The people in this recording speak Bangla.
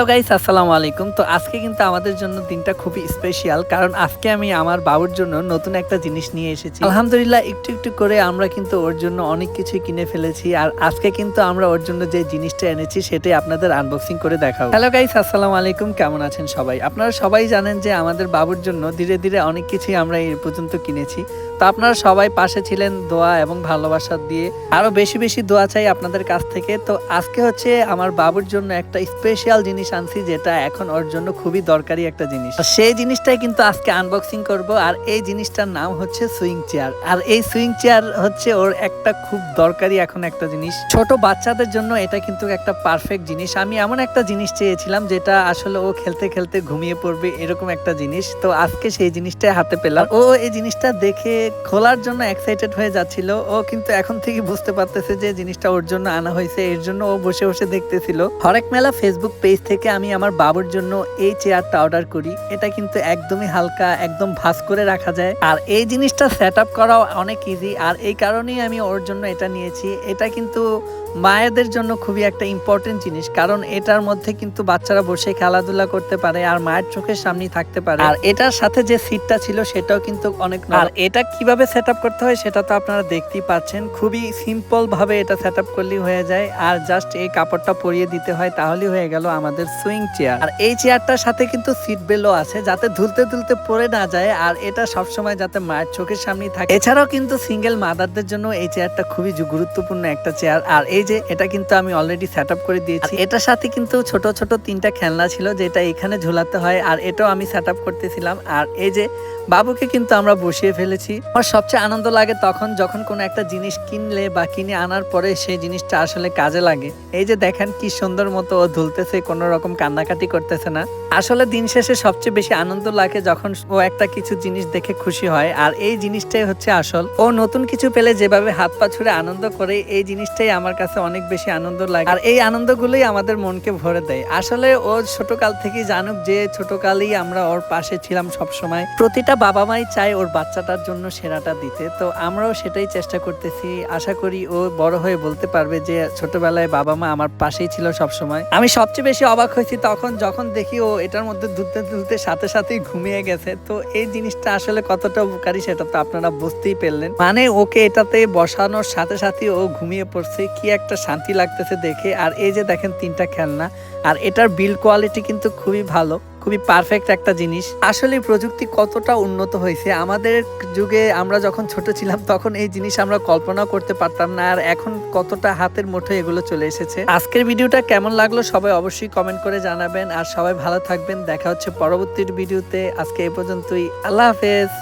হ্যালো গাইস আসসালামু আলাইকুম। তো আজকে কিন্তু আমাদের জন্য দিনটা খুবই স্পেশাল কারণ আজকে আমি আমার বাবুর জন্য নতুন একটা জিনিস নিয়ে এসেছি। আলহামদুলিল্লাহ, একটু একটু করে আমরা কিন্তু ওর জন্য অনেক কিছু কিনে ফেলেছি, আর আজকে কিন্তু আমরা ওর জন্য যে জিনিসটা এনেছি সেটাই আপনাদের আনবক্সিং করে দেখাবো। হ্যালো গাইস আসসালামু আলাইকুম, কেমন আছেন সবাই? আপনারা সবাই জানেন যে আমাদের বাবুর জন্য ধীরে ধীরে অনেক কিছুই আমরা এই পর্যন্ত কিনেছি। তো আপনারা সবাই পাশে ছিলেন দোয়া এবং ভালোবাসা দিয়ে। আরও বেশি বেশি দোয়া চাই আপনাদের কাছ থেকে। তো আজকে হচ্ছে আমার বাবুর জন্য একটা স্পেশাল জিনিস আনছি যেটা এখন ওর জন্য খুবই দরকারি একটা জিনিস। সেই জিনিসটাই কিন্তু আজকে আনবক্সিং করব, আর এই জিনিসটার নাম হচ্ছে সুইং চেয়ার। আর এই সুইং চেয়ার হচ্ছে ওর একটা খুব দরকারি এখন একটা জিনিস। ছোট বাচ্চাদের জন্য এটা কিন্তু একটা পারফেক্ট জিনিস। আমি এমন একটা জিনিস চেয়েছিলাম যেটা আসলে ও খেলতে খেলতে ঘুমিয়ে পড়বে এরকম একটা জিনিস। তো আজকে সেই জিনিসটাই হাতে পেলাম। ও এই জিনিসটা দেখে খোলার জন্য এক্সাইটেড হয়ে যাচ্ছিল। ও কিন্তু এখন থেকে বুঝতে পারতেছে যে জিনিসটা ওর জন্য আনা হয়েছে। এর জন্য ও বসে বসে দেখতেছিল। হরেক মেলা ফেসবুক পেজ থেকে আমি আমার বাবুর জন্য এই চেয়ারটা অর্ডার করি। এটা কিন্তু একদমই হালকা, একদম ভাস করে রাখা যায়। আর এই জিনিসটা সেট আপ করাও অনেক ইজি আর এই কারণেই আমি ওর জন্য এটা নিয়েছি। এটা কিন্তু মায়েদের জন্য খুবই একটা ইম্পর্টেন্ট জিনিস। কারণ এটার মধ্যে কিন্তু বাচ্চারা বসে খেলাধুলা করতে পারে আর মায়ের চোখের সামনেই থাকতে পারে। আর এটার সাথে যে সিটটা ছিল সেটাও কিন্তু অনেক আর এটা কীভাবে সেট আপ করতে হয় সেটা তো আপনারা দেখতেই পাচ্ছেন। খুবই সিম্পল ভাবে এটা সেট আপ করলেই হয়ে যায়। আর জাস্ট এই কাপড়টা পরিয়ে দিতে হয় তাহলেই হয়ে গেল আমাদের সুইং চেয়ার। আর এই চেয়ারটার সাথে কিন্তু সিট বেলও আছে, যাতে ধুলতে ধুলতে পড়ে না যায়, আর এটা সবসময় যাতে মায়ের চোখের সামনেই থাকে। এছাড়াও কিন্তু সিঙ্গেল মাদারদের জন্য এই চেয়ারটা খুবই গুরুত্বপূর্ণ একটা চেয়ার। আর এই যে, এটা কিন্তু আমি অলরেডি সেট আপ করে দিয়েছি। এটার সাথে কিন্তু ছোট ছোট তিনটা খেলনা ছিল, যেটা এখানে ঝুলাতে হয়, আর এটাও আমি সেট আপ করতেছিলাম। আর এই যে, বাবুকে কিন্তু আমরা বসিয়ে ফেলেছি। আমার সবচেয়ে আনন্দ লাগে তখন যখন কোনো একটা জিনিস কিনলে বা কিনে আনার পরে সেই জিনিসটা আসলে কাজে লাগে। এই যে দেখেন কি সুন্দর মতো ও ধুলতেছে কোনো রকম কান্নাকাটি করতেছে না। আসলে দিন শেষে সবচেয়ে বেশি আনন্দ লাগে যখন ও একটা কিছু জিনিস দেখে খুশি হয়, আর এই জিনিসটাই হচ্ছে আসল। ও নতুন কিছু পেলে যেভাবে হাত পা ছুড়ে আনন্দ করে, এই জিনিসটাই আমার কাছে অনেক বেশি আনন্দ লাগে। আর এই আনন্দগুলোই আমাদের মনকে ভরে দেয়। আসলে ও ছোটকাল থেকেই জানুক যে ছোটকালেই আমরা ওর পাশে ছিলাম সব সময় প্রতিটা বাবা মাই চায় ওর বাচ্চাটার জন্য সেরাটা দিতে। তো আমরাও সেটাই চেষ্টা করতেছি। আশা করি ও বড় হয়ে বলতে পারবে যে ছোটবেলায় বাবা মা আমার পাশেই ছিল সব সময় আমি সবচেয়ে বেশি অবাক হয়েছি তখন যখন দেখি ও এটার মধ্যে দুলতে দুলতে সাথে সাথেই ঘুমিয়ে গেছে। তো এই জিনিসটা আসলে কতটা উপকারী সেটা তো আপনারা বুঝতেই পারলেন। মানে ওকে এটাতে বসানোর সাথে সাথে ও ঘুমিয়ে পড়ছে। কি একটা শান্তি লাগতেছে দেখে। আর এই যে দেখেন তিনটা খেলনা। আর এটার বিল কোয়ালিটি কিন্তু খুবই ভালো। খুবই পারফেক্ট একটা জিনিস। আসলে প্রযুক্তি কতটা উন্নত হয়েছে, আমাদের যুগে আমরা যখন ছোট ছিলাম তখন এই জিনিস আমরা কল্পনা করতে পারতাম না, আর এখন কতটা হাতের মুঠো এগুলো চলে এসেছে। আজকের ভিডিওটা কেমন লাগল সবাই অবশ্যই কমেন্ট করে জানাবেন, আর সবাই ভালো থাকবেন, দেখা হচ্ছে পরবর্তীর ভিডিওতে, আজকে এ পর্যন্তই, আল্লাহ হাফেজ।